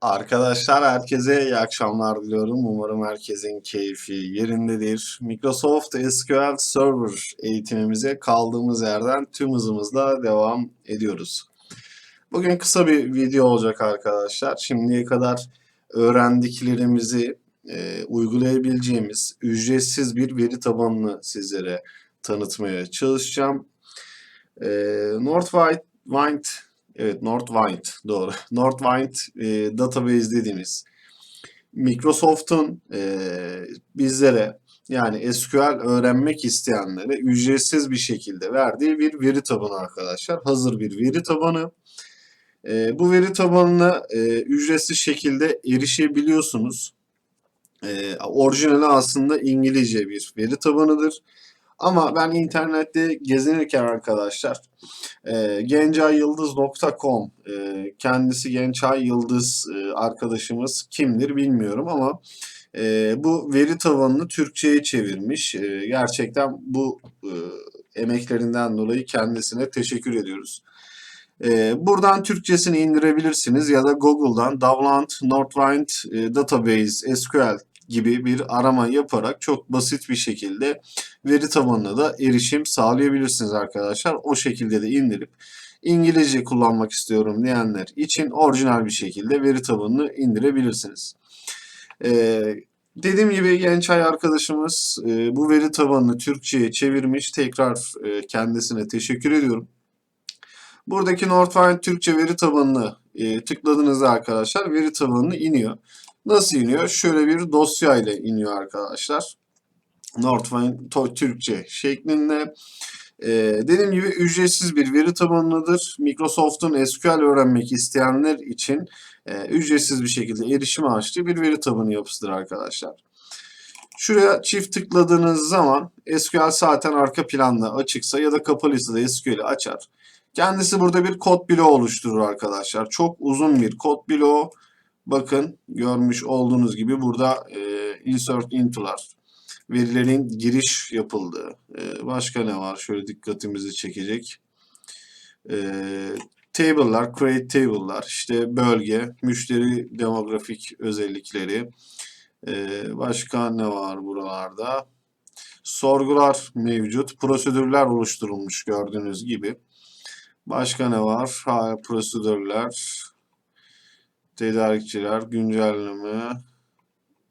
Arkadaşlar herkese iyi akşamlar diliyorum. Umarım herkesin keyfi yerindedir. Microsoft SQL Server eğitimimize kaldığımız yerden tüm hızımızla devam ediyoruz. Bugün kısa bir video olacak arkadaşlar. Şimdiye kadar öğrendiklerimizi e, uygulayabileceğimiz ücretsiz bir veri tabanını sizlere tanıtmaya çalışacağım. E, Northwind Wind Evet, Northwind doğru. Northwind e, database dediğimiz Microsoft'un e, bizlere yani SQL öğrenmek isteyenlere ücretsiz bir şekilde verdiği bir veri tabanı arkadaşlar. Hazır bir veri tabanı. E, bu veri tabanına e, ücretsiz şekilde erişebiliyorsunuz. E, orijinali aslında İngilizce bir veri tabanıdır. Ama ben internette gezinirken arkadaşlar e, gencayyıldız.com e, kendisi Gençay Yıldız e, arkadaşımız kimdir bilmiyorum ama e, bu veri tabanını Türkçe'ye çevirmiş. E, gerçekten bu e, emeklerinden dolayı kendisine teşekkür ediyoruz. E, buradan Türkçesini indirebilirsiniz ya da Google'dan Davlant Northwind e, Database SQL gibi bir arama yaparak çok basit bir şekilde veri tabanına da erişim sağlayabilirsiniz arkadaşlar. O şekilde de indirip İngilizce kullanmak istiyorum diyenler için orijinal bir şekilde veri tabanını indirebilirsiniz. Ee, dediğim gibi Gençay arkadaşımız e, bu veri tabanını Türkçe'ye çevirmiş. Tekrar e, kendisine teşekkür ediyorum. Buradaki Northwind Türkçe veri tabanını e, tıkladığınızda arkadaşlar veri tabanını iniyor. Nasıl iniyor? Şöyle bir dosya ile iniyor arkadaşlar. Northwind Türkçe şeklinde. Ee, dediğim gibi ücretsiz bir veri tabanıdır. Microsoft'un SQL öğrenmek isteyenler için e, ücretsiz bir şekilde erişim açtığı bir veri tabanı yapısıdır arkadaşlar. Şuraya çift tıkladığınız zaman SQL zaten arka planda açıksa ya da kapalıysa da SQL'i açar. Kendisi burada bir kod bloğu oluşturur arkadaşlar. Çok uzun bir kod bloğu. Bakın görmüş olduğunuz gibi burada e, insert into'lar, verilerin giriş yapıldığı. E, başka ne var? Şöyle dikkatimizi çekecek. E, table'lar, create table'lar, işte bölge, müşteri demografik özellikleri. E, başka ne var buralarda? Sorgular mevcut, prosedürler oluşturulmuş gördüğünüz gibi. Başka ne var? Ha, prosedürler, tedarikçiler, güncelleme.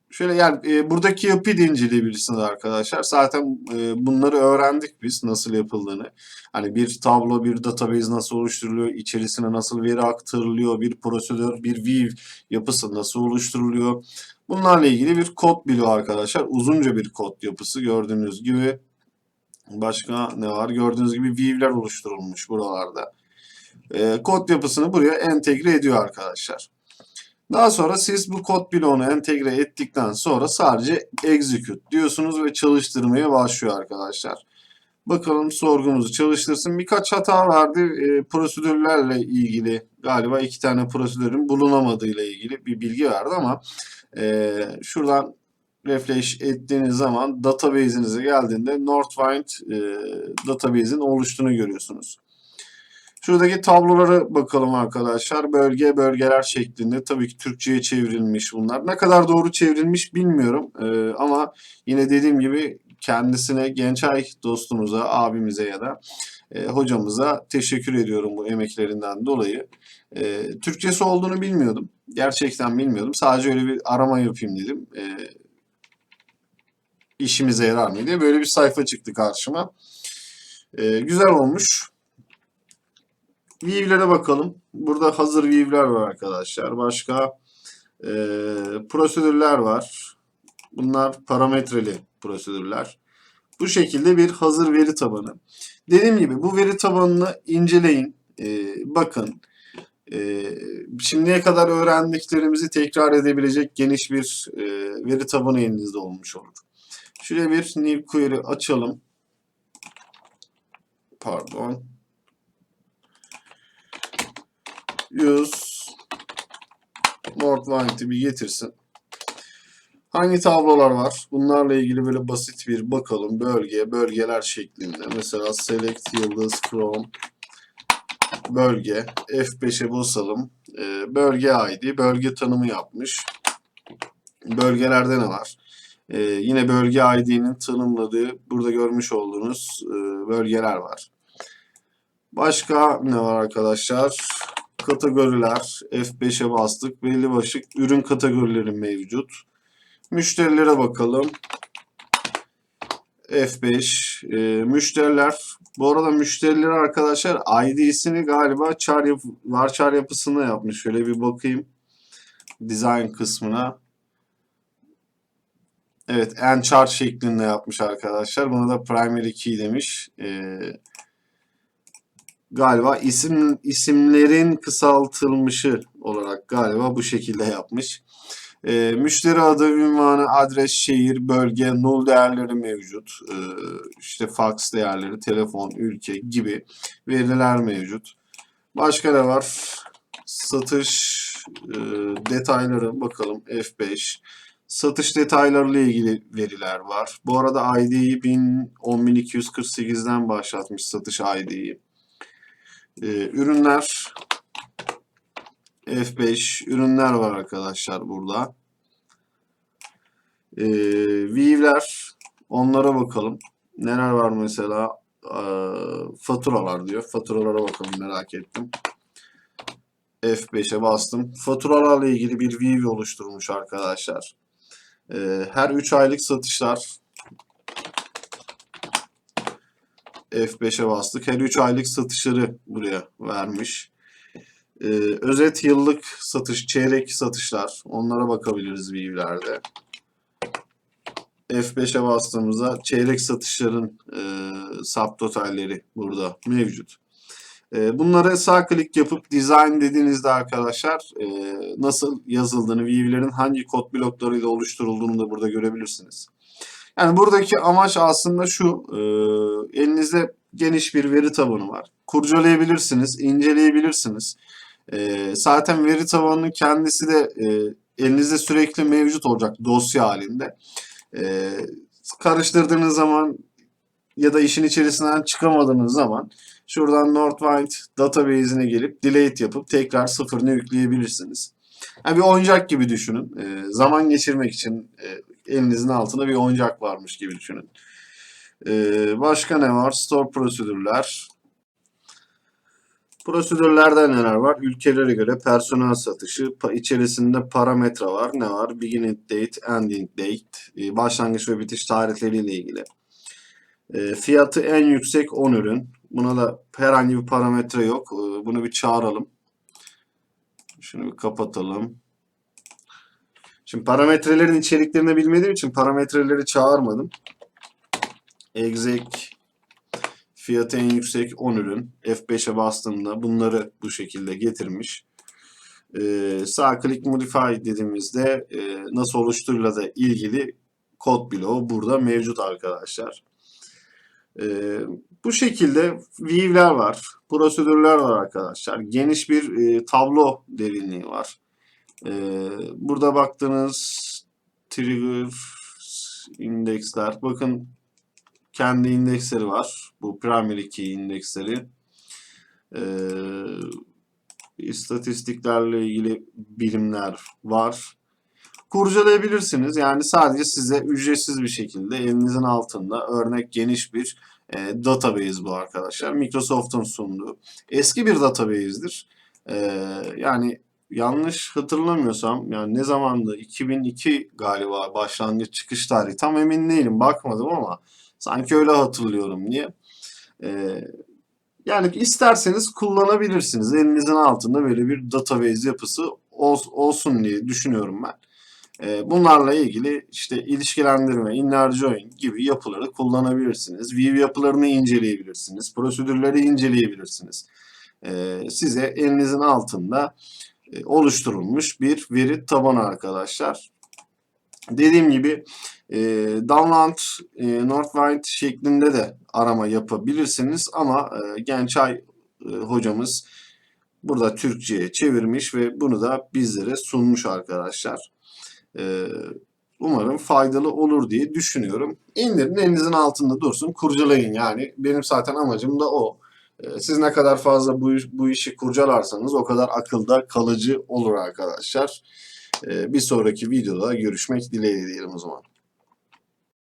Şöyle yani e, buradaki yapıyı da inceleyebilirsiniz arkadaşlar. Zaten e, bunları öğrendik biz nasıl yapıldığını. Hani bir tablo, bir database nasıl oluşturuluyor, içerisine nasıl veri aktarılıyor, bir prosedür, bir view yapısı nasıl oluşturuluyor. Bunlarla ilgili bir kod bloğu arkadaşlar. Uzunca bir kod yapısı gördüğünüz gibi. Başka ne var? Gördüğünüz gibi view'ler oluşturulmuş buralarda. E, kod yapısını buraya entegre ediyor arkadaşlar. Daha sonra siz bu kod bloğunu entegre ettikten sonra sadece execute diyorsunuz ve çalıştırmaya başlıyor arkadaşlar. Bakalım sorgumuzu çalıştırsın. Birkaç hata verdi. E, prosedürlerle ilgili galiba iki tane prosedürün bulunamadığı ile ilgili bir bilgi verdi ama e, şuradan refresh ettiğiniz zaman database'inize geldiğinde Northwind e, database'in oluştuğunu görüyorsunuz. Şuradaki tablolara bakalım arkadaşlar. Bölge bölgeler şeklinde tabii ki Türkçe'ye çevrilmiş bunlar. Ne kadar doğru çevrilmiş bilmiyorum. Ee, ama yine dediğim gibi kendisine Gençay dostumuza, abimize ya da e, hocamıza teşekkür ediyorum bu emeklerinden dolayı. E, Türkçesi olduğunu bilmiyordum. Gerçekten bilmiyordum. Sadece öyle bir arama yapayım dedim. E, işimize yarar mı diye böyle bir sayfa çıktı karşıma. E, güzel olmuş. View'lere bakalım. Burada hazır view'ler var arkadaşlar. Başka e, prosedürler var. Bunlar parametreli prosedürler. Bu şekilde bir hazır veri tabanı. Dediğim gibi bu veri tabanını inceleyin. E, bakın. E, şimdiye kadar öğrendiklerimizi tekrar edebilecek geniş bir e, veri tabanı elinizde olmuş olur. Şuraya bir new query açalım. Pardon. Use Northwind'i bir getirsin. Hangi tablolar var? Bunlarla ilgili böyle basit bir bakalım. Bölge, bölgeler şeklinde. Mesela select yıldız from bölge F5'e basalım. Ee, bölge ID, bölge tanımı yapmış. Bölgelerde ne var? Ee, yine bölge ID'nin tanımladığı burada görmüş olduğunuz e, bölgeler var. Başka ne var arkadaşlar? Kategoriler F5'e bastık. Belli başlık ürün kategorileri mevcut. Müşterilere bakalım. F5 e, müşteriler bu arada müşterileri arkadaşlar ID'sini galiba char yap varchar yapısında yapmış. Şöyle bir bakayım. Design kısmına. Evet, en char şeklinde yapmış arkadaşlar. Buna da primary key demiş. Ee, galiba isim isimlerin kısaltılmışı olarak galiba bu şekilde yapmış. Ee, müşteri adı, ünvanı, adres, şehir, bölge, null değerleri mevcut. Ee, işte fax değerleri, telefon, ülke gibi veriler mevcut. Başka ne var? Satış e, detayları bakalım F5. Satış detaylarıyla ilgili veriler var. Bu arada ID'yi 10248'den başlatmış satış ID'yi. Ee, ürünler F5 ürünler var arkadaşlar burada. Ee, View'ler onlara bakalım. Neler var mesela? Ee, faturalar diyor. Faturalara bakalım merak ettim. F5'e bastım. Faturalarla ilgili bir view oluşturmuş arkadaşlar. Ee, her 3 aylık satışlar F5'e bastık. Her 3 aylık satışları buraya vermiş. Ee, özet yıllık satış, çeyrek satışlar. Onlara bakabiliriz view'lerde. F5'e bastığımızda çeyrek satışların e, subtotalleri burada mevcut. E, bunları sağ klik yapıp design dediğinizde arkadaşlar e, nasıl yazıldığını, view'lerin hangi kod bloklarıyla oluşturulduğunu da burada görebilirsiniz. Yani buradaki amaç aslında şu, e, elinizde geniş bir veri tabanı var. Kurcalayabilirsiniz, inceleyebilirsiniz. E, zaten veri tabanının kendisi de e, elinizde sürekli mevcut olacak dosya halinde. E, karıştırdığınız zaman ya da işin içerisinden çıkamadığınız zaman şuradan Northwind database'ine gelip delete yapıp tekrar sıfırını yükleyebilirsiniz. Yani bir oyuncak gibi düşünün. E, zaman geçirmek için e, elinizin altında bir oyuncak varmış gibi düşünün. E, başka ne var? Store prosedürler. Prosedürlerde neler var? Ülkelere göre personel satışı, pa- içerisinde parametre var. Ne var? Beginning date, ending date, e, başlangıç ve bitiş tarihleriyle ilgili. E, fiyatı en yüksek 10 ürün. Buna da herhangi bir parametre yok. E, bunu bir çağıralım. Şunu bir kapatalım. Şimdi parametrelerin içeriklerini bilmediğim için parametreleri çağırmadım. Exec fiyatı en yüksek 10 ürün. F5'e bastığımda bunları bu şekilde getirmiş. Ee, sağ klik modify dediğimizde e, nasıl oluşturuyla da ilgili kod bloğu burada mevcut arkadaşlar. Ee, bu şekilde view'ler var, prosedürler var arkadaşlar. Geniş bir e, tablo derinliği var. Ee, burada baktığınız trigger indeksler. Bakın kendi indeksleri var. Bu primary key indeksleri. Ee, istatistiklerle ilgili birimler var. Kurcalayabilirsiniz. Yani sadece size ücretsiz bir şekilde elinizin altında örnek geniş bir e, database bu arkadaşlar. Microsoft'un sunduğu. Eski bir database'dir. E, yani yanlış hatırlamıyorsam yani ne zamandı 2002 galiba başlangıç çıkış tarihi tam emin değilim bakmadım ama sanki öyle hatırlıyorum diye. Ee, yani isterseniz kullanabilirsiniz. Elinizin altında böyle bir database yapısı ol- olsun diye düşünüyorum ben. Ee, bunlarla ilgili işte ilişkilendirme, inner join gibi yapıları kullanabilirsiniz. View yapılarını inceleyebilirsiniz. Prosedürleri inceleyebilirsiniz. Ee, size elinizin altında oluşturulmuş bir veri tabanı arkadaşlar. Dediğim gibi e, download e, Northwind şeklinde de arama yapabilirsiniz ama e, Gençay e, hocamız burada Türkçe'ye çevirmiş ve bunu da bizlere sunmuş arkadaşlar. E, umarım faydalı olur diye düşünüyorum. İndirin elinizin altında dursun kurcalayın yani benim zaten amacım da o. Ee, Siz ne kadar fazla bu, bu işi kurcalarsanız o kadar akılda kalıcı olur arkadaşlar. Ee, Bir sonraki videoda görüşmek dileğiyle diyelim o zaman.